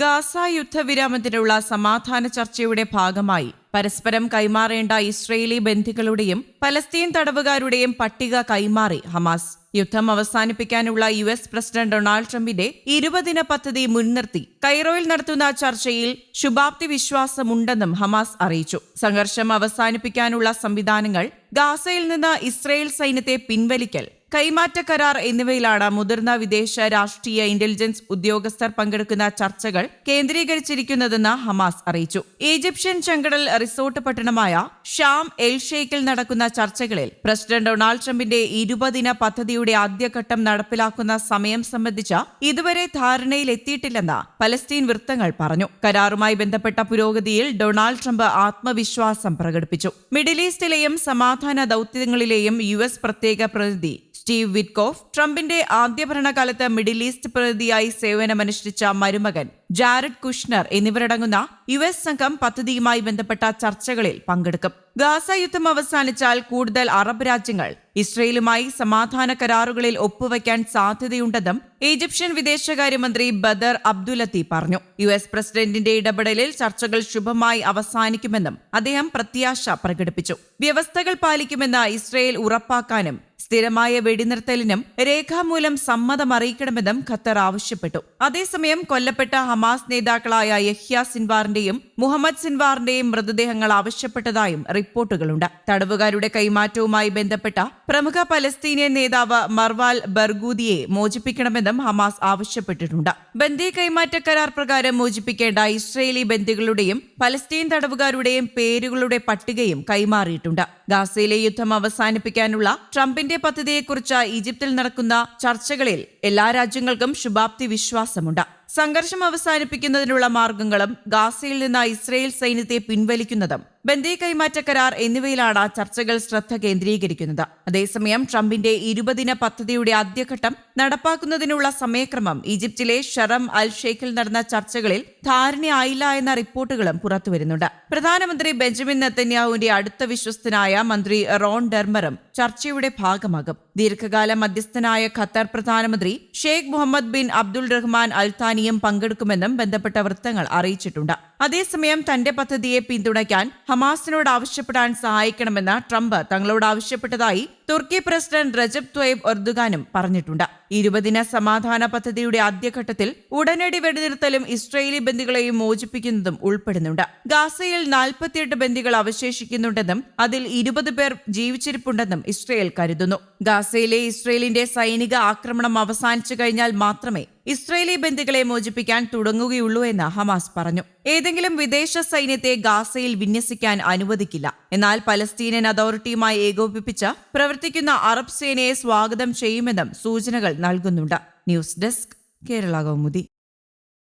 Gaza യുദ്ധവിരാമത്തിനുള്ള സമാധാന ചർച്ചയുടെ ഭാഗമായി പരസ്പരം കൈമാറേണ്ട ഇസ്രയേലി ബന്ധികളുടെയും പലസ്തീൻ തടവുകാരുടെയും പട്ടിക കൈമാറി ഹമാസ്. യുദ്ധം അവസാനിപ്പിക്കാനുള്ള യു എസ് പ്രസിഡന്റ് ഡൊണാൾഡ് ട്രംപിന്റെ ഇരുപതിന പദ്ധതി മുൻനിർത്തി കൈറോയിൽ നടത്തുന്ന ചർച്ചയിൽ ശുഭാപ്തി വിശ്വാസമുണ്ടെന്നും ഹമാസ് അറിയിച്ചു. സംഘർഷം അവസാനിപ്പിക്കാനുള്ള സംവിധാനങ്ങൾ ഗാസയിൽ നിന്ന് ഇസ്രയേൽ സൈന്യത്തെ പിൻവലിക്കൽ കൈമാറ്റ കരാർ എന്നിവയിലാണ് മുതിർന്ന വിദേശ രാഷ്ട്രീയ ഇന്റലിജൻസ് ഉദ്യോഗസ്ഥർ പങ്കെടുക്കുന്ന ചർച്ചകൾ കേന്ദ്രീകരിച്ചിരിക്കുന്നതെന്ന് ഹമാസ് അറിയിച്ചു. ഈജിപ്ഷ്യൻ ചെങ്കടൽ റിസോർട്ട് പട്ടണമായ ഷാം എൽ ഷെയ്ക്കിൽ നടക്കുന്ന ചർച്ചകളിൽ പ്രസിഡന്റ് ഡൊണാൾഡ് ട്രംപിന്റെ ഇരുപതിന പദ്ധതിയുടെ ആദ്യഘട്ടം നടപ്പിലാക്കുന്ന സമയം സംബന്ധിച്ച ഇതുവരെ ധാരണയിലെത്തിയിട്ടില്ലെന്ന് പലസ്തീൻ വൃത്തങ്ങൾ പറഞ്ഞു. കരാറുമായി ബന്ധപ്പെട്ട പുരോഗതിയിൽ ഡൊണാൾഡ് ട്രംപ് ആത്മവിശ്വാസം പ്രകടിപ്പിച്ചു. മിഡിൽ ഈസ്റ്റിലെയും സമാധാന ദൌത്യങ്ങളിലെയും യു എസ് പ്രത്യേക പ്രതിനിധി സ്റ്റീവ് വിറ്റ്കോഫ് ട്രംപിന്റെ ആദ്യ ഭരണകാലത്ത് മിഡിൽ ഈസ്റ്റ് പ്രതിനിധിയായി സേവനമനുഷ്ഠിച്ച മരുമകൻ. ജാരഡ് കുഷ്ണർ എന്നിവരടങ്ങുന്ന യു എസ് സംഘം പദ്ധതിയുമായി ബന്ധപ്പെട്ട ചർച്ചകളിൽ പങ്കെടുക്കും. ഗാസ യുദ്ധം അവസാനിച്ചാൽ കൂടുതൽ അറബ് രാജ്യങ്ങൾ ഇസ്രയേലുമായി സമാധാന കരാറുകളിൽ ഒപ്പുവയ്ക്കാൻ സാധ്യതയുണ്ടെന്നും ഈജിപ്ഷ്യൻ വിദേശകാര്യമന്ത്രി ബദർ അബ്ദുലത്തി പറഞ്ഞു. യു എസ് പ്രസിഡന്റിന്റെ ഇടപെടലിൽ ചർച്ചകൾ ശുഭമായി അവസാനിക്കുമെന്നും അദ്ദേഹം പ്രത്യാശ പ്രകടിപ്പിച്ചു. വ്യവസ്ഥകൾ പാലിക്കുമെന്ന് ഇസ്രയേൽ ഉറപ്പാക്കാനും സ്ഥിരമായ വെടിനിർത്തലിനും രേഖാമൂലം സമ്മതം അറിയിക്കണമെന്നും ഖത്തർ ആവശ്യപ്പെട്ടു. അതേസമയം കൊല്ലപ്പെട്ട ഹമാസ് നേതാക്കളായ യഹ്യ സിൻവാറിന്റെയും മുഹമ്മദ് സിൻവാറിന്റെയും മൃതദേഹങ്ങൾ ആവശ്യപ്പെട്ടതായും റിപ്പോർട്ടുകളുണ്ട്. തടവുകാരുടെ കൈമാറ്റവുമായി ബന്ധപ്പെട്ട പ്രമുഖ പലസ്തീനിയൻ നേതാവ് മർവാൽ ബർഗൂദിയെ മോചിപ്പിക്കണമെന്നും ഹമാസ് ആവശ്യപ്പെട്ടിട്ടുണ്ട്. ബന്ദി കൈമാറ്റ കരാർ പ്രകാരം മോചിപ്പിക്കേണ്ട ഇസ്രയേലി ബന്ദികളുടെയും പലസ്തീൻ തടവുകാരുടെയും പേരുകളുടെ പട്ടികയും കൈമാറിയിട്ടുണ്ട്. ഗാസയിലെ യുദ്ധം അവസാനിപ്പിക്കാനുള്ള ട്രംപിന്റെ പദ്ധതിയെക്കുറിച്ച് ഈജിപ്തിൽ നടക്കുന്ന ചർച്ചകളിൽ എല്ലാ രാജ്യങ്ങൾക്കും ശുഭാപ്തി വിശ്വാസമുണ്ട്. സംഘർഷം അവസാനിപ്പിക്കുന്നതിനുള്ള മാർഗങ്ങളും ഗാസയിൽ നിന്ന് ഇസ്രയേൽ സൈന്യത്തെ പിൻവലിക്കുന്നതും. ബന്ദി കൈമാറ്റ കരാർ എന്നിവയിലാണ് ചർച്ചകൾ ശ്രദ്ധ കേന്ദ്രീകരിക്കുന്നത്. അതേസമയം ട്രംപിന്റെ ഇരുപതിന പദ്ധതിയുടെ ആദ്യഘട്ടം നടപ്പാക്കുന്നതിനുള്ള സമയക്രമം ഈജിപ്തിലെ ഷറം അൽ ഷെയ്ഖിൽ നടന്ന ചർച്ചകളിൽ ധാരണയായില്ല എന്ന റിപ്പോർട്ടുകളും പുറത്തുവരുന്നുണ്ട് പ്രധാനമന്ത്രി ബെഞ്ചമിൻ നെത്തന്യാഹുവിന്റെ അടുത്ത വിശ്വസ്തനായ മന്ത്രി റോൺ ഡെർമറും ചർച്ചയുടെ ഭാഗമാകും. ദീർഘകാല മധ്യസ്ഥനായ ഖത്തർ പ്രധാനമന്ത്രി Sheikh Mohammed bin Abdul Rahman അൽത്താനിയും പങ്കെടുക്കുമെന്നും ബന്ധപ്പെട്ട വൃത്തങ്ങൾ അറിയിച്ചിട്ടുണ്ട്. അതേസമയം തന്റെ പദ്ധതിയെ പിന്തുണയ്ക്കാൻ ഹമാസിനോട് ആവശ്യപ്പെടാൻ സഹായിക്കണമെന്ന് ട്രംപ് തങ്ങളോട് ആവശ്യപ്പെട്ടതായി തുർക്കി പ്രസിഡന്റ് റജബ് ത്വയ്ബ് ഒർദുഗാനും പറഞ്ഞിട്ടുണ്ട്. ഇരുപതിന സമാധാന പദ്ധതിയുടെ ആദ്യഘട്ടത്തിൽ ഉടനടി വെടിനിർത്തലും ഇസ്രയേലി ബന്ദികളെയും മോചിപ്പിക്കുന്നതും ഉൾപ്പെടുന്നുണ്ട്. ഗാസയിൽ നാൽപ്പത്തിയെട്ട് ബന്ദികൾ അവശേഷിക്കുന്നുണ്ടെന്നും അതിൽ ഇരുപത് പേർ ജീവിച്ചിരിപ്പുണ്ടെന്നും ഇസ്രയേൽ കരുതുന്നു. ഗാസയിലെ ഇസ്രയേലിന്റെ സൈനിക ആക്രമണം അവസാനിച്ചു കഴിഞ്ഞാൽ മാത്രമേ ഇസ്രയേലി ബന്ദികളെ മോചിപ്പിക്കാൻ തുടങ്ങുകയുള്ളൂ എന്ന് ഹമാസ് പറഞ്ഞു. ഏതെങ്കിലും വിദേശ സൈന്യത്തെ ഗാസയിൽ വിന്യസിക്കാൻ അനുവദിക്കില്ല. എന്നാൽ പലസ്തീനൻ അതോറിറ്റിയുമായി ഏകോപിപ്പിച്ച് പ്രവർത്തിക്കുന്ന അറബ് സേനയെ സ്വാഗതം ചെയ്യുമെന്നും സൂചനകൾ നൽകുന്നുണ്ട്. News desk Kerala Kaumudi.